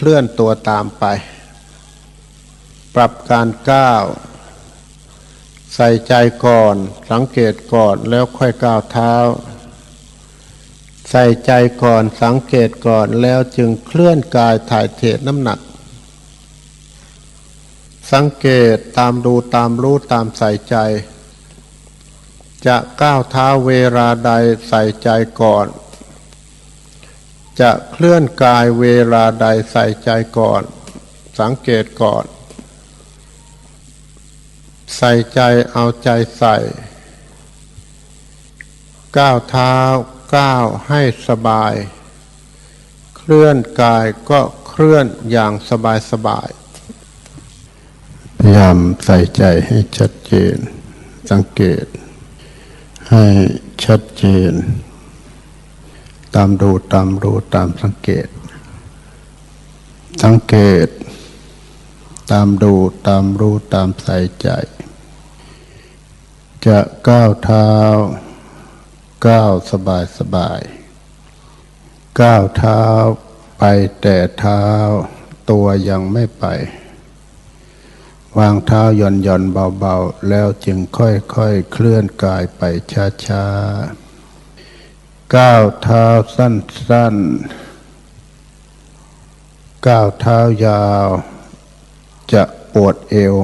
เคลื่อนตัวตามไป ปรับการก้าว ใส่ใจก่อน สังเกตก่อนแล้วค่อยก้าวเท้า ใส่ใจก่อนสังเกตก่อนแล้วจึงเคลื่อนกายถ่ายเทน้ำหนัก สังเกตตามดูตามรู้ตามใส่ใจ จะก้าวเท้าเวลาใดใส่ใจก่อน จะเคลื่อนกายเวลาใดใส่ใจก่อน สังเกตก่อน ใส่ใจเอาใจใส่ก้าวเท้าก้าวให้สบาย เคลื่อนกายก็เคลื่อนอย่างสบายสบาย พยายามใส่ใจให้ชัดเจน สังเกต ให้ชัดเจน ตามดูตามรู้ตามสังเกต สังเกต ตามดูตามรู้ตามใส่ใจ จะก้าวเท้า ก้าวสบายสบาย ก้าวเท้าไปแต่เท้า ตัวยังไม่ไป วางเท้าย่อนย่อนเบาๆ แล้วจึงค่อยๆ เคลื่อนกายไปช้าๆ ก้าวเท้าสั้นๆ ก้าวเท้ายาว จะปวดเอว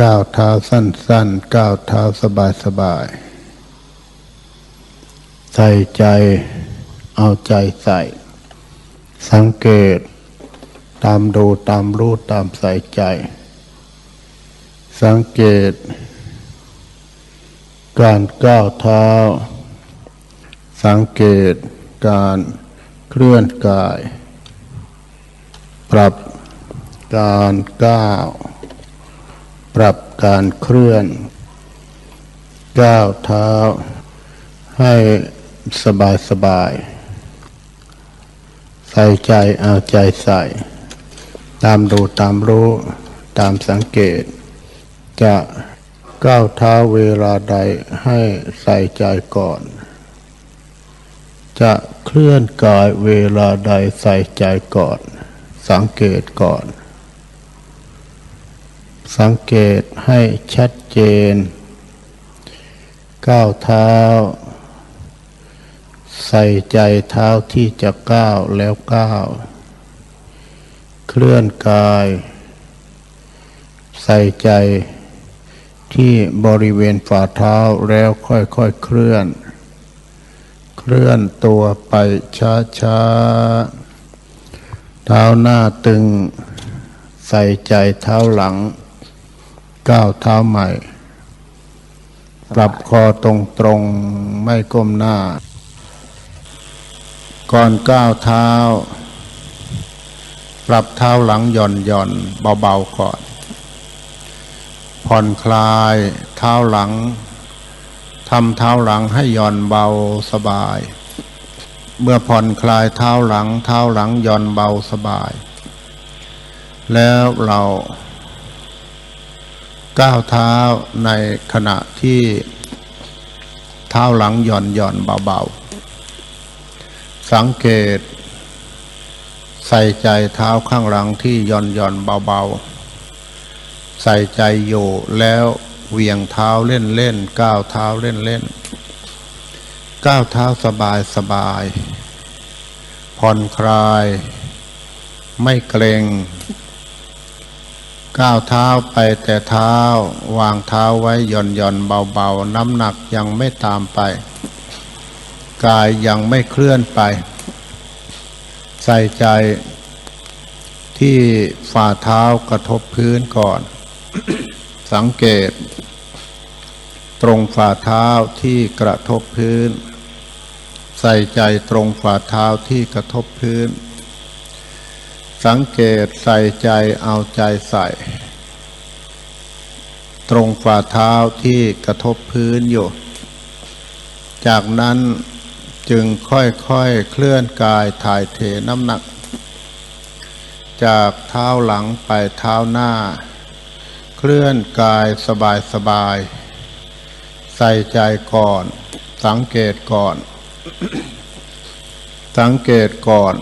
ก้าวเท้าสั้นๆ ก้าวเท้าสบายๆ ใส่ใจ เอาใจใส่ สังเกต ตามดูตามรู้ตามใส่ใจ สังเกต การก้าวเท้า สังเกตการเคลื่อนกาย ปรับการก้าว ปรับการเคลื่อนก้าวเท้า ให้สบายสบาย ใส่ใจเอาใจใส่ ตามดูตามรู้ตามสังเกต จะก้าวเท้าเวลาใดให้ใส่ใจก่อน จะเคลื่อนกายเวลาใดใส่ใจก่อน สังเกตก่อน สังเกตให้ชัดเจน ก้าวเท้า ใส่ใจเท้าที่จะก้าวแล้วก้าว เคลื่อนกาย ใส่ใจที่บริเวณฝ่าเท้าแล้วค่อยๆเคลื่อน ลื่อนตัวไปช้าๆเท้าหน้าตึง ใส่ใจเท้าหลัง ก้าวเท้าใหม่ ปรับคอตรงๆไม่ก้มหน้า ก่อนก้าวเท้า ปรับเท้าหลังหย่อนหย่อนเบาๆก่อน ผ่อนคลายเท้าหลัง ทำเท้าหลังให้หย่อนเบาสบาย เมื่อผ่อนคลายเท้าหลัง เท้าหลังหย่อนเบาสบาย แล้วเราก้าวเท้าในขณะที่เท้าหลังหย่อนหย่อนเบาๆ สังเกต ใส่ใจเท้าข้างหลังที่หย่อนหย่อนเบาๆ ใส่ใจอยู่แล้ว เวียงเท้าเล่นเล่นก้าวเท้าเล่นเล่นก้าวเท้าสบายสบาย ผ่อนคลาย ไม่เกรงก้าวเท้าไปแต่เท้าวางเท้าไว้หย่อนหย่อนเบาๆ น้ำหนักยังไม่ตามไป กายยังไม่เคลื่อนไป ใส่ใจที่ฝ่าเท้ากระทบพื้นก่อน สังเกต ตรงฝ่าเท้าที่กระทบพื้น ใส่ใจตรงฝ่าเท้าที่กระทบพื้น สังเกตใส่ใจเอาใจใส่ ตรงฝ่าเท้าที่กระทบพื้นอยู่ จากนั้นจึงค่อยๆเคลื่อนกายถ่ายเทน้ำหนัก จากเท้าหลังไปเท้าหน้า เคลื่อนกายสบายๆ ใส่ใจก่อน สังเกตก่อน สังเกตก่อน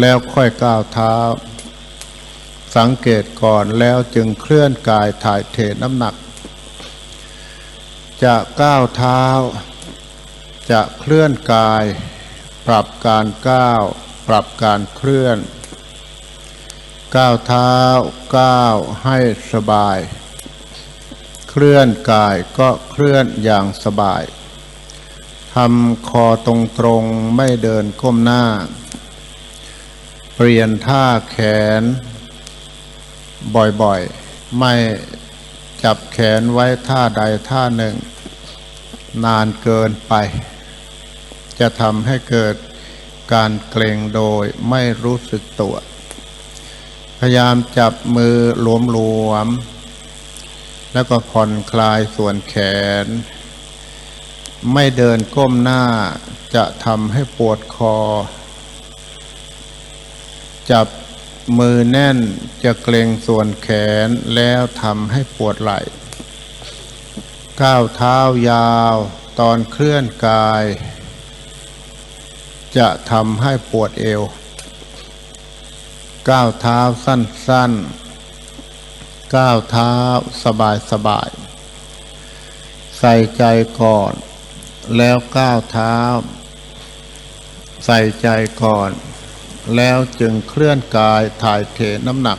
แล้วค่อยก้าวเท้า สังเกตก่อนแล้วจึงเคลื่อนกายถ่ายเทน้ำหนัก จะก้าวเท้า จะเคลื่อนกาย ปรับการก้าว ปรับการเคลื่อน ก้าวเท้าก้าวให้สบาย ลื่อนกายก็เคลื่อนอย่างสบายทำคอตรงตรงๆไม่เดินก้มหน้า เปลี่ยนท่าแขน บ่อยๆ ไม่จับแขนไว้ท่าใดท่าหนึ่ง นานเกินไป จะทำให้เกิดการเกรงโดยไม่รู้สึกตัว พยายามจับมือหลวมๆ แล้วก็ผ่อนคลายส่วนแขน ไม่เดินก้มหน้าจะทำให้ปวดคอ จับมือแน่นจะเกรงส่วนแขนแล้วทำให้ปวดไหล่ก้าวเท้ายาวตอนเคลื่อนกาย จะทำให้ปวดเอว ก้าวเท้าสั้นๆ ก้าวเท้าสบายๆใส่ใจก่อน แล้วก้าวเท้า ใส่ใจก่อน แล้วจึงเคลื่อนกายถ่ายเทน้ำหนัก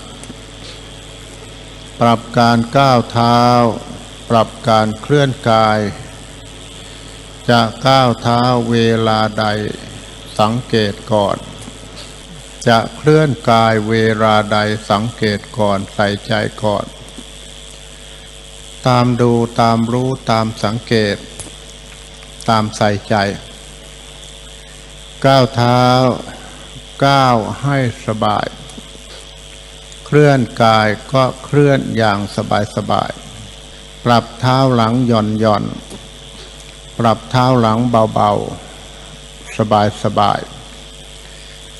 ปรับการก้าวเท้า ปรับการเคลื่อนกาย จะก้าวเท้าเวลาใดสังเกตก่อน จะเคลื่อนกายเวลาใดสังเกตก่อนใส่ใจก่อน ตามดูตามรู้ตามสังเกต ตามใส่ใจ ก้าวเท้าก้าวให้สบาย เคลื่อนกายก็เคลื่อนอย่างสบายสบายปรับเท้าหลังหย่อนหย่อน ปรับเท้าหลังเบาๆ สบายสบาย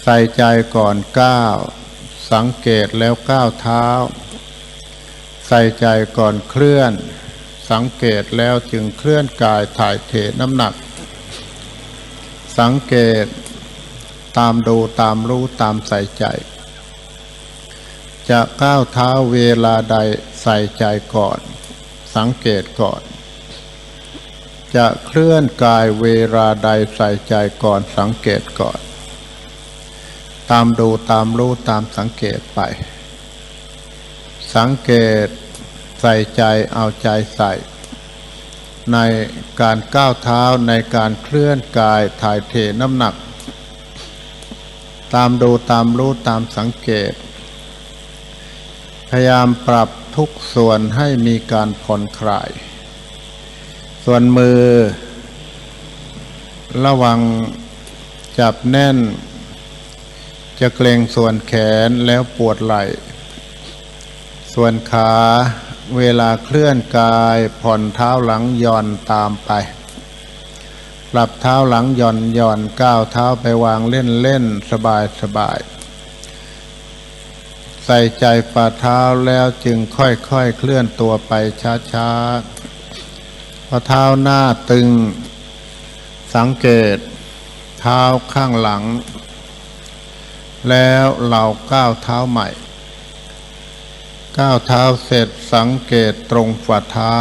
ใส่ใจก่อนก้าว สังเกตแล้วก้าวเท้า ใส่ใจก่อนเคลื่อน สังเกตแล้วจึงเคลื่อนกายถ่ายเทน้ำหนัก สังเกตตามดูตามรู้ตามใส่ใจ จะก้าวเท้าเวลาใดใส่ใจก่อน สังเกตก่อน จะเคลื่อนกายเวลาใดใส่ใจก่อนสังเกตก่อน ตามดูตามรู้ตามสังเกตไป สังเกตใส่ใจเอาใจใส่ ในการก้าวเท้าในการเคลื่อนกายถ่ายเทน้ำหนัก ตามดูตามรู้ตามสังเกต พยายามปรับทุกส่วนให้มีการผ่อนคลาย ส่วนมือ ระวังจับแน่น จะเกรงส่วนแขนแล้วปวดไหล่ ส่วนขาเวลาเคลื่อนกายผ่อนเท้าหลังย่อนตามไป ปรับเท้าหลังย่อนย่อนก้าวเท้าไปวางเล่นเล่นสบายสบาย ใส่ใจฝ่าเท้าแล้วจึงค่อยๆเคลื่อนตัวไปช้าๆ พอเท้าหน้าตึง สังเกต เท้าข้างหลัง แล้วเราก้าวเท้าใหม่ ก้าวเท้าเสร็จสังเกตตรงฝ่าเท้า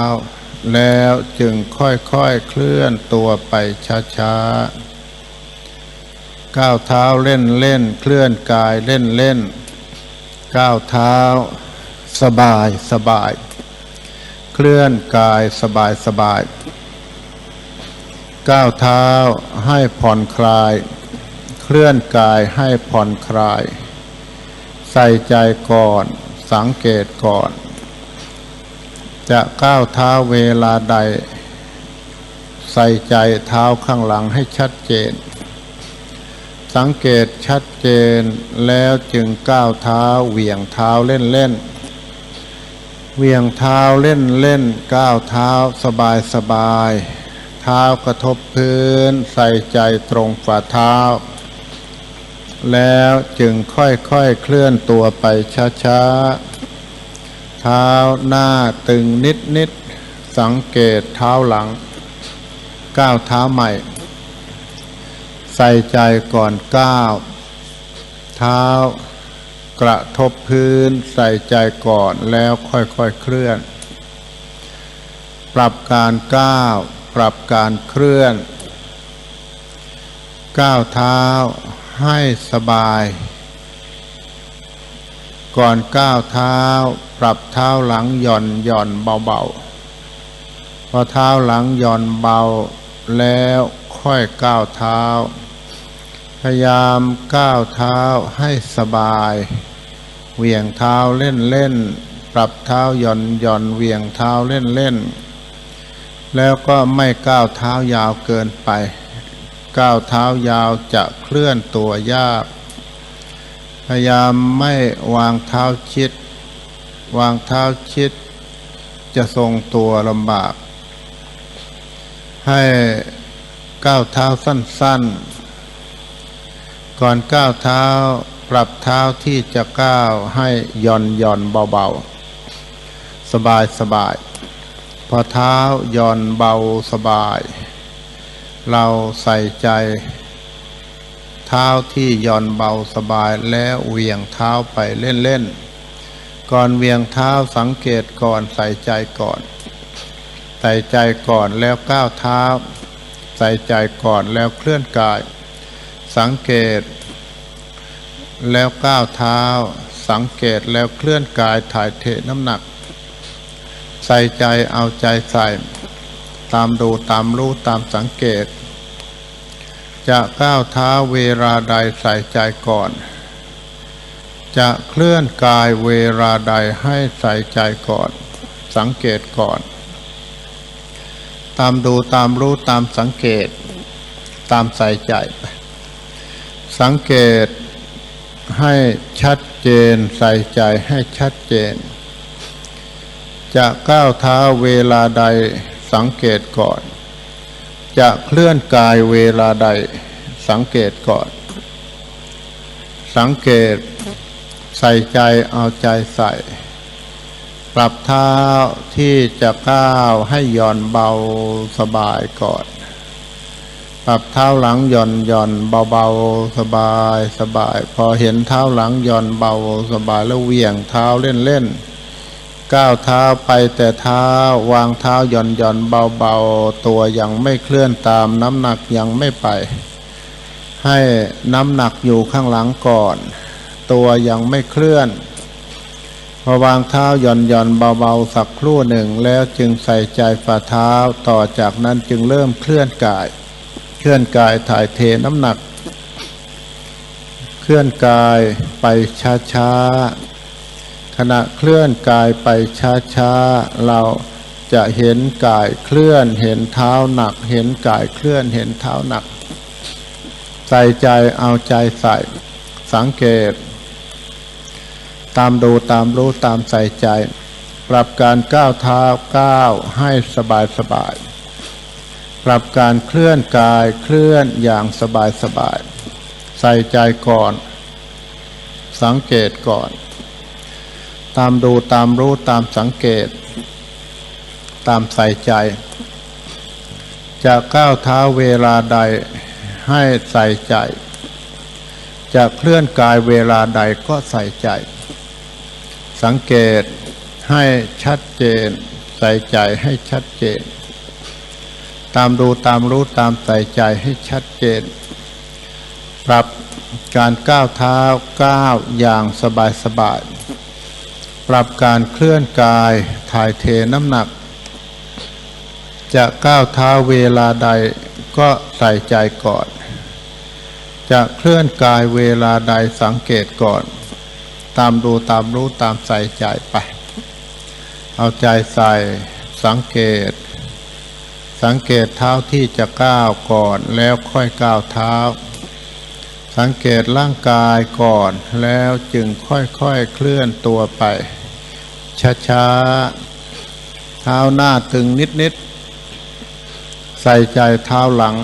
แล้วจึงค่อยๆเคลื่อนตัวไปช้าๆ ก้าวเท้าเล่นเล่นเคลื่อนกายเล่นเล่น ก้าวเท้าสบายสบาย เคลื่อนกายสบายสบาย ก้าวเท้าให้ผ่อนคลาย เคลื่อนกายให้ผ่อนคลาย ใส่ใจก่อน สังเกตก่อน จะก้าวเท้าเวลาใด ใส่ใจเท้าข้างหลังให้ชัดเจน สังเกตชัดเจนแล้วจึงก้าวเท้าเหวี่ยงเท้าเล่นเล่นเหวี่ยงเท้าเล่นเล่นก้าวเท้าสบายสบาย เท้ากระทบพื้น ใส่ใจตรงฝ่าเท้า แล้วจึงค่อยๆเคลื่อนตัวไปช้าๆ เท้าหน้าตึงนิดๆ สังเกตเท้าหลัง ก้าวเท้าใหม่ ใส่ใจก่อนก้าว เท้ากระทบพื้นใส่ใจก่อนแล้วค่อยๆเคลื่อน ปรับการก้าว ปรับการเคลื่อน ก้าวเท้า ให้สบาย ก่อนก้าวเท้า ปรับเท้าหลังหย่อนหย่อนเบาๆ พอเท้าหลังหย่อนเบาแล้วค่อยก้าวเท้า พยายามก้าวเท้าให้สบาย เหวี่ยงเท้าเล่นเล่นๆปรับเท้าหย่อนหย่อนเหวี่ยงเท้าเล่นเล่นๆแล้วก็ไม่ก้าวเท้ายาวเกินไป ก้าวเท้ายาวจะเคลื่อนตัวยาก พยายามไม่วางเท้าชิด วางเท้าชิด จะทรงตัวลำบาก ให้ก้าวเท้าสั้นๆ ก่อนก้าวเท้าปรับเท้าที่จะก้าวให้ย่อนย่อนเบาๆ สบายสบายพอเท้าย่อนเบาสบาย เราใส่ใจ เท้าที่ย่อนเบาสบายแล้วเวียงเท้าไปเล่นๆ ก่อนเวียงเท้าสังเกตก่อนใส่ใจก่อน ใส่ใจก่อนแล้วก้าวเท้า ใส่ใจก่อนแล้วเคลื่อนกาย สังเกต แล้วก้าวเท้า สังเกตแล้วเคลื่อนกายถ่ายเทน้ำหนัก ใส่ใจเอาใจใส่ ตามดูตามรู้ตามสังเกต จะก้าวเท้าเวลาใดใส่ใจก่อน จะเคลื่อนกายเวลาใดให้ใส่ใจก่อน สังเกตก่อน ตามดูตามรู้ตามสังเกต ตามใส่ใจ สังเกตให้ชัดเจนใส่ใจให้ชัดเจน จะก้าวเท้าเวลาใด สังเกตก่อน จะเคลื่อนกายเวลาใด สังเกตก่อน สังเกตใส่ใจเอาใจใส่ ปรับเท้าที่จะก้าวให้หย่อนเบาสบายก่อน ปรับเท้าหลังหย่อนหย่อนเบาๆสบายสบาย พอเห็นเท้าหลังหย่อนเบาสบายแล้วเวี่ยงเท้าเล่นเล่นๆ ก้าวเท้าไปแต่เท้าวางเท้าหย่อนหย่อนเบาๆ ตัวยังไม่เคลื่อนตามน้ำหนักยังไม่ไป ให้น้ำหนักอยู่ข้างหลังก่อน ตัวยังไม่เคลื่อนพอวางเท้าหย่อนหย่อนเบาๆสักครู่หนึ่งแล้วจึงใส่ใจฝ่าเท้าต่อจากนั้นจึงเริ่มเคลื่อนกาย เคลื่อนกายถ่ายเทน้ำหนัก เคลื่อนกายไปช้าๆ ขณะเคลื่อนกายไปช้าๆเราจะเห็นกายเคลื่อนเห็นเท้าหนัก เห็นกายเคลื่อนเห็นเท้าหนัก ใส่ใจเอาใจใส่สังเกต ตามดูตามรู้ตามใส่ใจ ปรับการก้าวเท้าก้าวให้สบายสบาย ปรับการเคลื่อนกายเคลื่อนอย่างสบายสบาย ใส่ใจก่อน สังเกตก่อน ตามดูตามรู้ตามสังเกต ตามใส่ใจ จะก้าวเท้าเวลาใดให้ใส่ใจ จะเคลื่อนกายเวลาใดก็ใส่ใจ สังเกตให้ชัดเจน ใส่ใจให้ชัดเจน ตามดูตามรู้ตามใส่ใจให้ชัดเจน ปรับการก้าวเท้าก้าวอย่างสบายสบาย ปรับการเคลื่อนกายถ่ายเทน้ำหนัก จะก้าวเท้าเวลาใดก็ใส่ใจก่อน จะเคลื่อนกายเวลาใดสังเกตก่อน ตามดูตามรู้ตามใส่ใจไป เอาใจใส่สังเกต สังเกตเท้าที่จะก้าวก่อนแล้วค่อยก้าวเท้า สังเกตร่างกายก่อนแล้วจึงค่อยๆเคลื่อนตัวไป ช้าๆ เท้าหน้าตึงนิดๆ ใส่ใจเท้าหลัง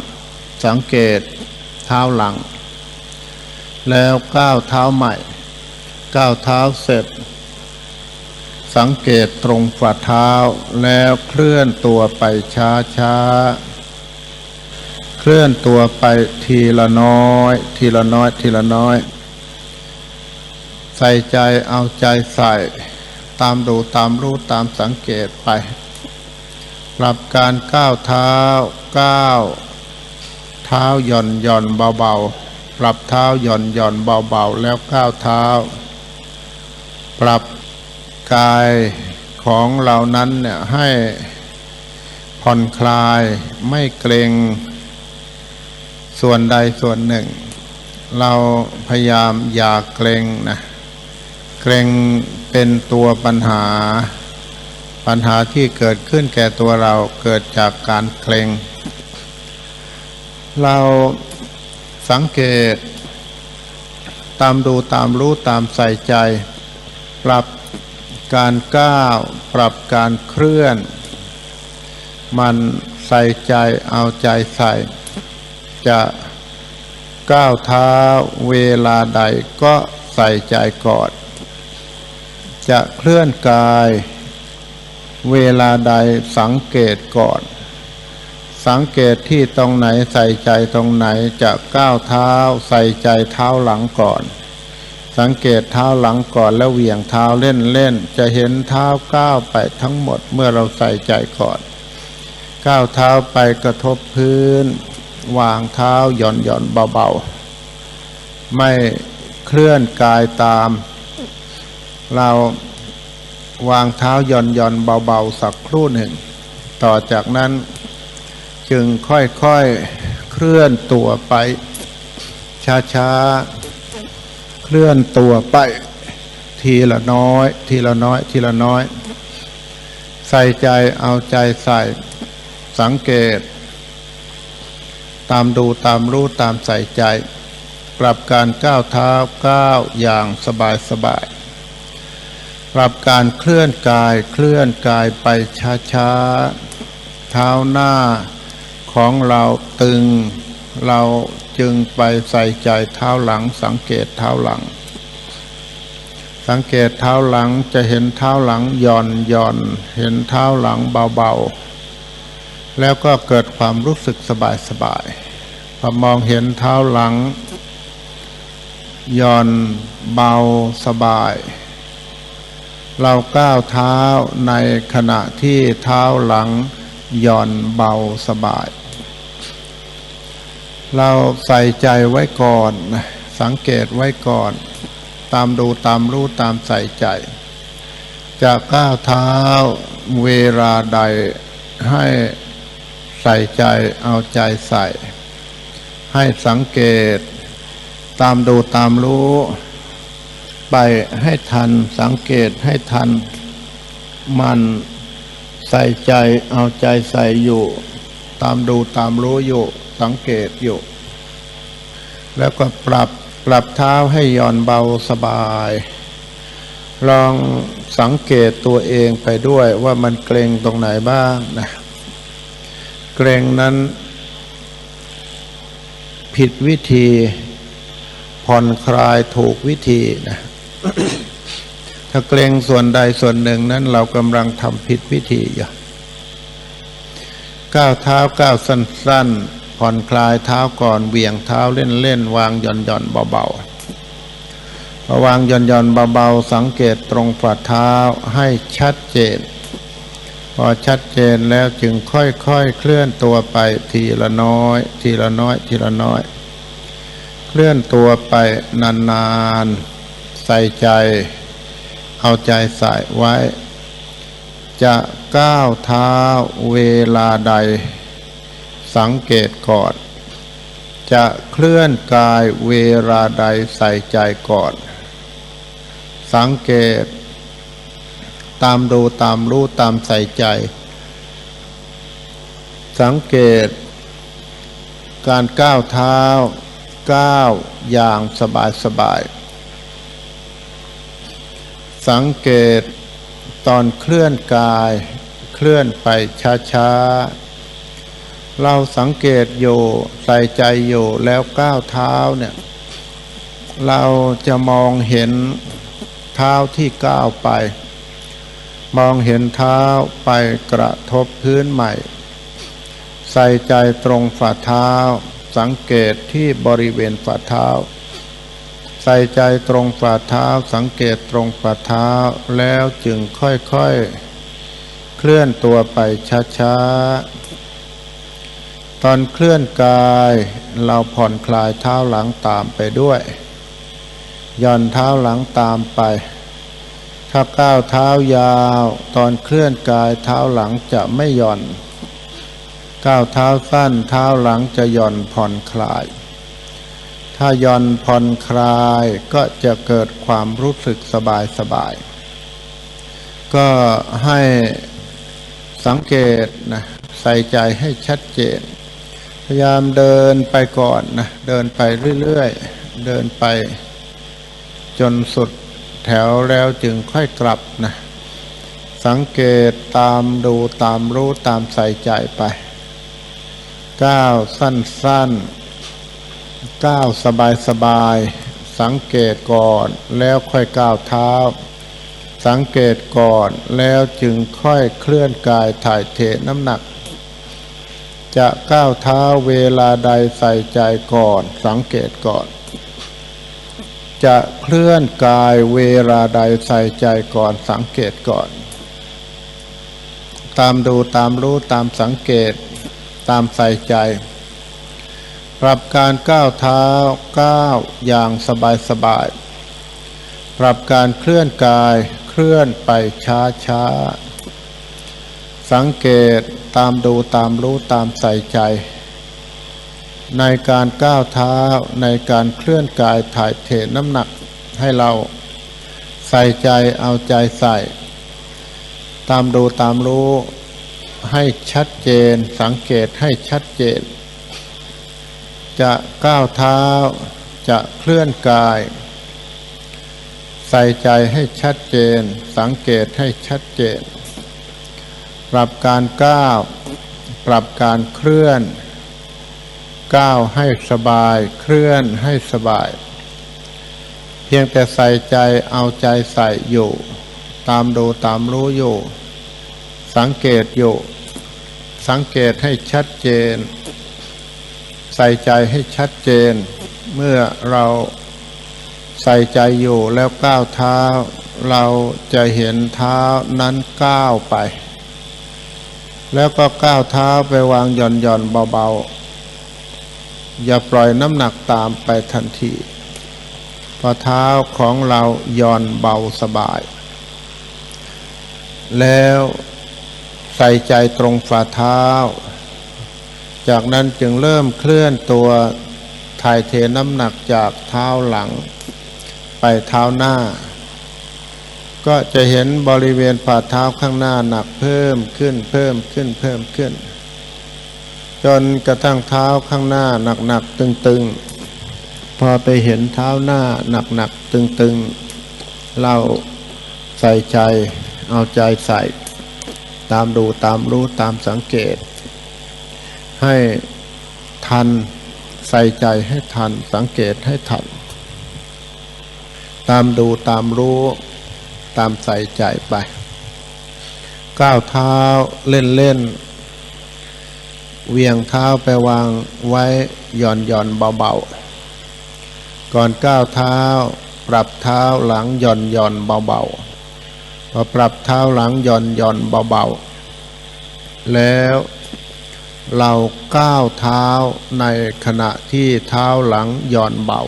สังเกตเท้าหลัง แล้วก้าวเท้าใหม่ ก้าวเท้าเสร็จ สังเกตตรงฝ่าเท้าแล้วเคลื่อนตัวไปช้าๆเคลื่อนตัวไปทีละน้อย ทีละน้อย ทีละน้อย ใส่ใจเอาใจใส่ ตามดูตามรู้ตามสังเกตไปปรับการก้าวเท้าก้าวเท้าหย่อนหย่อนเบาๆ ปรับเท้าหย่อนหย่อนเบาๆ แล้วก้าวเท้า ปรับกายของเรานั้นเนี่ยให้ผ่อนคลายไม่เกรงส่วนใดส่วนหนึ่ง เราพยายามอย่าเกรงนะ เกรงเป็นตัวปัญหา ปัญหาที่เกิดขึ้นแก่ตัวเราเกิดจากการเกรงเราสังเกต ตามดูตามรู้ตามใส่ใจ ปรับการก้าว ปรับการเคลื่อน มันใส่ใจเอาใจใส่ จะก้าวเท้าเวลาใดก็ใส่ใจก่อน จะเคลื่อนกาย เวลาใดสังเกตก่อน สังเกตที่ตรงไหนใส่ใจตรงไหนจะก้าวเท้าใส่ใจเท้าหลังก่อน สังเกตเท้าหลังก่อนแล้วเหวี่ยงเท้าเล่นเล่นจะเห็นเท้าก้าวไปทั้งหมดเมื่อเราใส่ใจก่อน ก้าวเท้าไปกระทบพื้น วางเท้าหย่อนหย่อนเบาๆไม่เคลื่อนกายตาม เราวางเท้าหย่อนหย่อนเบาๆ สักครู่หนึ่ง ต่อจากนั้นจึงค่อยๆเคลื่อนตัวไป ช้าๆ เคลื่อนตัวไป ทีละน้อย ทีละน้อย ทีละน้อย ใส่ใจเอาใจใส่ สังเกต ตามดูตามรู้ตามใส่ใจ ปรับการก้าวเท้าก้าวอย่างสบายสบาย ปรับการเคลื่อนกายเคลื่อนกายไปช้าๆ เท้าหน้าของเราตึง เราจึงไปใส่ใจเท้าหลัง สังเกตเท้าหลัง สังเกตเท้าหลังจะเห็นเท้าหลังหย่อนหย่อน เห็นเท้าหลังเบาๆ แล้วก็เกิดความรู้สึกสบายสบายพอมองเห็นเท้าหลังหย่อนเบาสบาย เราก้าวเท้าในขณะที่เท้าหลังหย่อนเบาสบาย เราใส่ใจไว้ก่อน สังเกตไว้ก่อน ตามดูตามรู้ตามใส่ใจ จะก้าวเท้าเวลาใดให้ใส่ใจเอาใจใส่ ให้สังเกต ตามดูตามรู้ ไปให้ทันสังเกตให้ทัน มันใส่ใจเอาใจใส่อยู่ ตามดูตามรู้อยู่ สังเกตอยู่ แล้วก็ปรับปรับเท้าให้หย่อนเบาสบาย ลองสังเกตตัวเองไปด้วยว่ามันเกรงตรงไหนบ้างนะเกรงนั้น ผิดวิธี ผ่อนคลายถูกวิธีนะ ถ้าเกรงส่วนใดส่วนหนึ่งนั้นเรากำลังทำผิดวิธีอยู่ก้าวเท้าก้าวสั้นๆผ่อนคลายเท้าก่อนเบี่ยงเท้าเล่นๆวางหย่อนหย่อนเบาๆพอวางหย่อนหย่อนเบาๆสังเกตตรงฝ่าเท้าให้ชัดเจน พอชัดเจนแล้วจึงค่อยๆเคลื่อนตัวไปทีละน้อย ทีละน้อย ทีละน้อย เคลื่อนตัวไปนานๆ ใส่ใจ เอาใจใส่ไว้ จะก้าวเท้าเวลาใด สังเกตก่อน จะเคลื่อนกายเวลาใดใส่ใจก่อน สังเกต ตามดูตามรู้ตามใส่ใจ สังเกต การก้าวเท้าก้าวอย่างสบายสบาย สังเกตตอนเคลื่อนกายเคลื่อนไปช้าๆ เราสังเกตอยู่ใส่ใจอยู่แล้วก้าวเท้าเนี่ยเราจะมองเห็นเท้าที่ก้าวไป มองเห็นเท้าไปกระทบพื้นใหม่ ใส่ใจตรงฝ่าเท้า สังเกตที่บริเวณฝ่าเท้า ใส่ใจตรงฝ่าเท้าสังเกตตรงฝ่าเท้าแล้วจึงค่อยๆ เคลื่อนตัวไปช้าๆ ตอนเคลื่อนกาย เราผ่อนคลายเท้าหลังตามไปด้วยย่อนเท้าหลังตามไป ถ้าก้าวเท้ายาว ตอนเคลื่อนกายเท้าหลังจะไม่หย่อน ก้าวเท้าสั้นเท้าหลังจะหย่อนผ่อนคลาย ถ้าย่อนผ่อนคลายก็จะเกิดความรู้สึกสบายสบาย ก็ให้สังเกตนะใส่ใจให้ชัดเจน พยายามเดินไปก่อนนะเดินไปเรื่อยๆ เดินไป จนสุดแถวแล้วจึงค่อยกลับนะสังเกตตามดูตามรู้ตามใส่ใจไปก้าวสั้นๆ ก้าวสบายๆสังเกตก่อนแล้วค่อยก้าวเท้า สังเกตก่อนแล้วจึงค่อยเคลื่อนกายถ่ายเทน้ำหนัก จะก้าวเท้าเวลาใดใส่ใจก่อน สังเกตก่อน จะเคลื่อนกายเวลาใดใส่ใจก่อนสังเกตก่อน ตามดูตามรู้ตามสังเกตตามใส่ใจ ปรับการก้าวเท้าก้าวอย่างสบายสบาย ปรับการเคลื่อนกายเคลื่อนไปช้าช้าสังเกตตามดูตามรู้ตามใส่ใจ ในการก้าวเท้าในการเคลื่อนกายถ่ายเทน้ำหนักให้เราใส่ใจเอาใจใส่ ตามดูตามรู้ให้ชัดเจน สังเกตให้ชัดเจน จะก้าวเท้า จะเคลื่อนกาย ใส่ใจให้ชัดเจน สังเกตให้ชัดเจน ปรับการก้าว ปรับการเคลื่อน ก้าวให้สบายเคลื่อนให้สบาย เพียงแต่ใส่ใจเอาใจใส่อยู่ ตามดูตามรู้อยู่ สังเกตอยู่ สังเกตให้ชัดเจน ใส่ใจให้ชัดเจน เมื่อเราใส่ใจอยู่แล้วก้าวเท้า เราจะเห็นเท้านั้นก้าวไป แล้วก็ก้าวเท้าไปวางหย่อนหย่อนเบาๆ อย่าปล่อยน้ำหนักตามไปทันทีพอเท้าของเราหย่อนเบาสบาย แล้วใส่ใจตรงฝ่าเท้า จากนั้นจึงเริ่มเคลื่อนตัวถ่ายเทน้ำหนักจากเท้าหลัง ไปเท้าหน้า ก็จะเห็นบริเวณฝ่าเท้าข้างหน้าหนักเพิ่มขึ้นเพิ่มขึ้นเพิ่มขึ้น จนกระทั่งเท้าข้างหน้าหนักหนักตึงตึงพอไปเห็นเท้าหน้าหนักหนักตึงตึงเราใส่ใจเอาใจใส่ ตามดูตามรู้ตามสังเกต ให้ทันใส่ใจให้ทัน สังเกตให้ทัน ตามดูตามรู้ตามใส่ใจไป ก้าวเท้าเล่นเล่นเวียงเท้าไปวางไว้หย่อนหย่อนเบาๆ ก่อนก้าวเท้า ปรับเท้าหลังหย่อนหย่อนเบาๆพอปรับเท้าหลังหย่อนหย่อนเบาๆ แล้ว เราก้าวเท้าในขณะที่เท้าหลังหย่อนเบา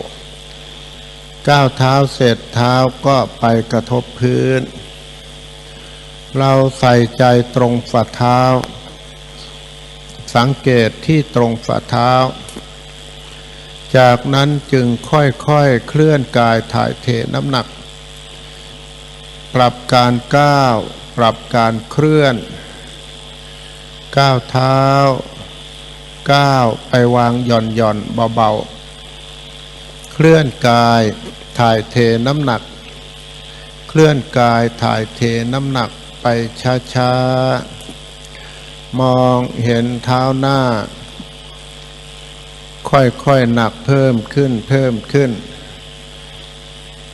ก้าวเท้าเสร็จเท้าก็ไปกระทบพื้น เราใส่ใจตรงฝ่าเท้า สังเกตที่ตรงฝ่าเท้า จากนั้นจึงค่อยๆเคลื่อนกายถ่ายเทน้ำหนัก ปรับการก้าว ปรับการเคลื่อน ก้าวเท้าก้าวไปวางหย่อนหย่อนเบาๆ เคลื่อนกายถ่ายเทน้ำหนัก เคลื่อนกายถ่ายเทน้ำหนักไปช้าๆ มองเห็นเท้าหน้า ค่อยๆหนักเพิ่มขึ้นเพิ่มขึ้น